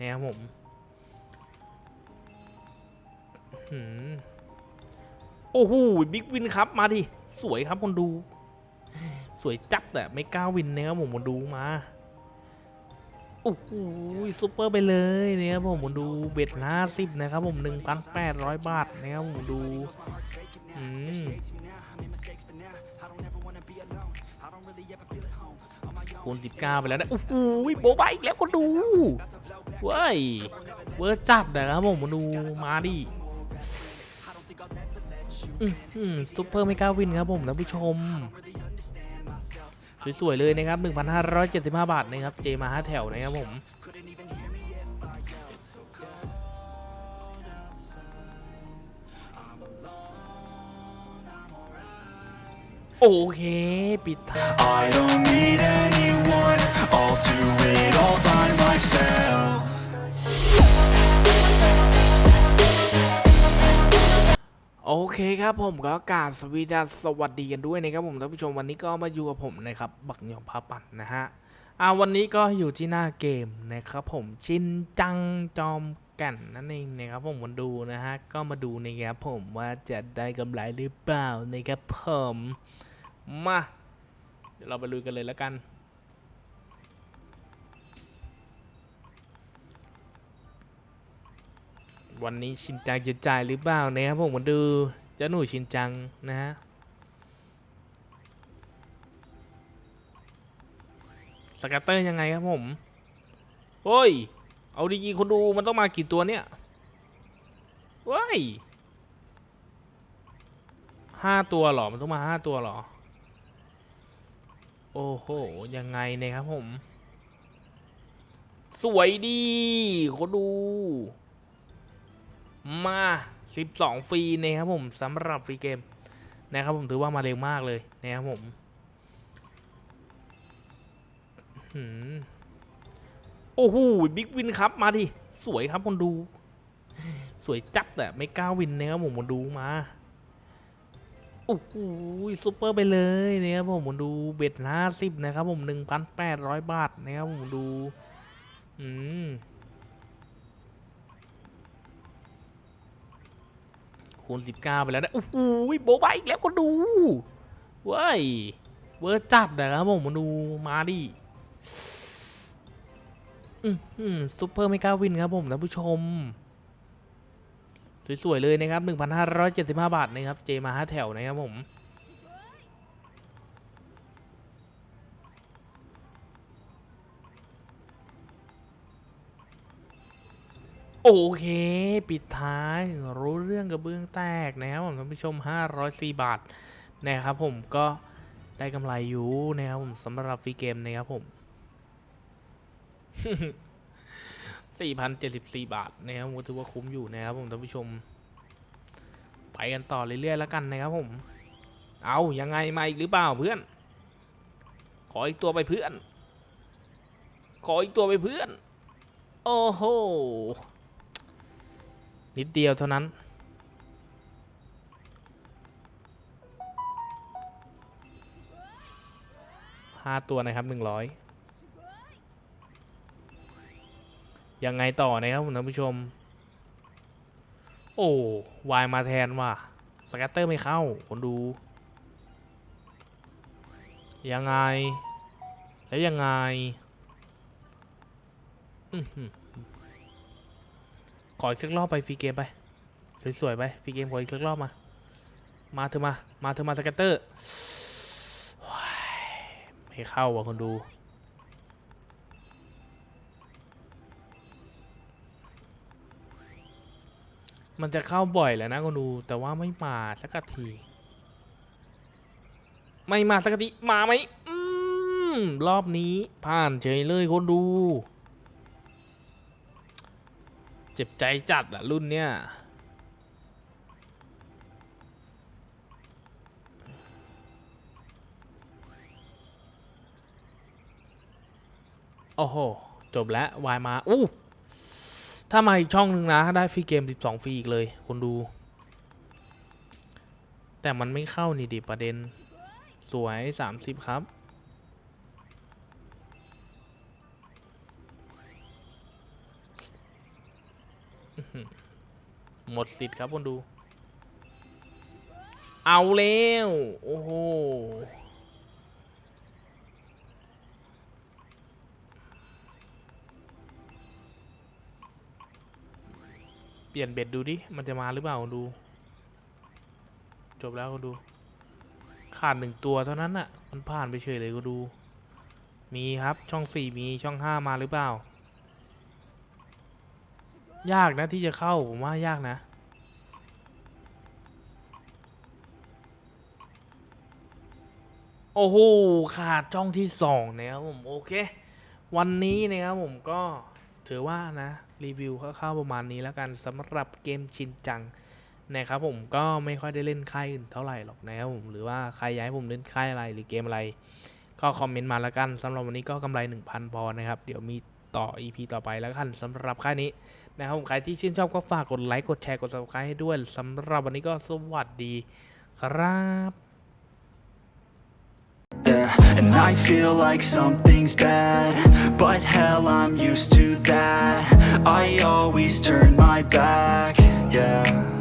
นะครับผมโอ้โหบิ๊กวินครับ มาดิ สวยครับคนดู สวยจัดอะไม่กล้าวินนะครับผมคนดูมาโอ้โหซุปเปอร์ไปเลยนะครับผมคนดูเบ็ดห้าสิบนะครับผมหนึ่งพันแปดร้อยบาทนะครับผมดูอืมคูณสิบเก้าไปแล้วนะโอ้โหโบบายอีกแล้วก็ดู เว้ยเวอร์จัดนะครับผมมาดูมาดิอื้อหือซุปเปอร์ไม่กล้าวินครับผมนผู้ชม สวย ๆ เลยนะครับ 1,575 บาทนะครับ เจมาห้าแถวนะครับผมโอเค ปิดท้าย โอเคครับผมก็กราบสวีดัสสวัสดีกันด้วยนะครับผมท่านผู้ชมวันนี้ก็มาอยู่กับผมนะครับบักหยองพาปั่นนะฮะอ่าวันนี้ก็อยู่ที่หน้าเกมนะครับผมชินจังจอมแก่นนั่นเองนะครับผมมาดูนะฮะก็มาดูนะครับผมว่าจะได้กำไรหรือเปล่านะครับผมมาเดี๋ยวเราไปลุยกันเลยแล้วกัน วันนี้ชินจังจะจ่ายหรือเปล่านะครับผมมาดูเจ้าหนูชินจังนะฮะสกัตเตอร์ยังไงครับผม โอ้ย เอาดีๆคนดูมันต้องมากี่ตัวเนี่ยว้ยห้าตัวหรอ มันต้องมาห้าตัวหรอ โอ้โห ยังไงเนี่ยครับผม สวยดีคนดู มา 12 ฟรีนะครับผมสำหรับฟรีเกมนะครับผมถือว่ามาเร็วมากเลยนะครับผมโอ้โหบิ๊กวินครับมาดิสวยครับคนดู สวยจัดอะไม่กล้าวินนะครับผมคนดูมาโอ้โหซุปเปอร์ไปเลยนะครับผมคนดูเบ็ดห้าสิบนะครับผม1,800บาทนะครับผมดู อืม คูณ 19 ไปแล้วนะโอ้โหโบบายอีกแล้วก็ดูเว้ยเวอร์จัดนะครับผมมาดูมาดิอืมซุปเปอร์ไม่กล้าวินครับผมท่านผู้ชม สวย ๆ เลยนะครับ 1,575 บาทนะครับ เจมาห้าแถวนะครับผม โอเค ปิดท้ายรู้เรื่องกระเบื้องแตกนะครับผมท่านผู้ชม 504 บาทนะครับผมก็ได้กำไรอยู่นะครับผมสำหรับฟรีเกมนะครับผม4,074 บาทนะครับผมถือว่าคุ้มอยู่นะครับผมท่านผู้ชม ไปกันต่อเรื่อยๆแล้วกันนะครับผม เอายังไงมาอีกหรือเปล่าเพื่อน ขออีกตัวไปเพื่อน ขออีกตัวไปเพื่อน โอ้โห นิดเดียวเท่านั้น ห้าตัวนะครับหนึ่งร้อยยังไงต่อนะครับคุณผู้ชม โอ้วายมาแทนว่ะสแกตเตอร์ไม่เข้า คนดู ยังไง แล้วยังไง ขออีกสักรอบไปฟรีเกมไป สวยๆไปฟรีเกมขออีกสักรอบมา มาเถอมา มาเถอมาสแกตเตอร์ไม่เข้าว่ะคนดูมันจะเข้าบ่อยแหล้วนะคนดู แต่ว่าไม่มาสักที ไม่มาสักทีมาไหมอืมรอบนี้ผ่านเฉยเลยคนดู เจ็บใจจัดอะรุ่นเนี้ยโอ้โห จบแล้ววายมา อู้ ถ้ามาอีกช่องหนึ่งนะ ได้ฟรีเกม 12 ฟรีอีกเลยคนดู แต่มันไม่เข้านี่ดิประเด็น สวย 30 ครับ หมดสิทธิ์ครับคนดู เอาแล้วโอ้โหเปลี่ยนเบ็ดดูดิ มันจะมาหรือเปล่าดู จบแล้วคนดู ขาดหนึ่งตัวเท่านั้นน่ะ มันผ่านไปเฉยเลยก็ดู มีครับช่องสี่มีช่องห้ามาหรือเปล่า ยากนะที่จะเข้าผมว่ายากนะ โอ้โหขาดช่องที่สองนะครับผมโอเค วันนี้นะครับผมก็ถือว่านะรีวิวคร่าวๆประมาณนี้แล้วกันสำหรับเกมชินจังนะครับผมก็ไม่ค่อยได้เล่นค่ายอื่นเท่าไหร่หรอกนะครับผมหรือว่าใครอยากให้ผมเล่นค่ายอะไรหรือเกมอะไร ก็คอมเมนต์มาแล้วกันสำหรับวันนี้ก็กำไร 1,000 พอนะครับ เดี๋ยวมี ต่อ EP ต่อไปแล้วกันสำหรับค่ายนี้นะครับผมใครที่ชื่นชอบก็ฝากกดไลค์กดแชร์กด subscribe ให้ด้วยสำหรับวันนี้ก็สวัสดีครับ Yeah, and I feel like something's bad But hell, I'm used to that I always turn my back, yeah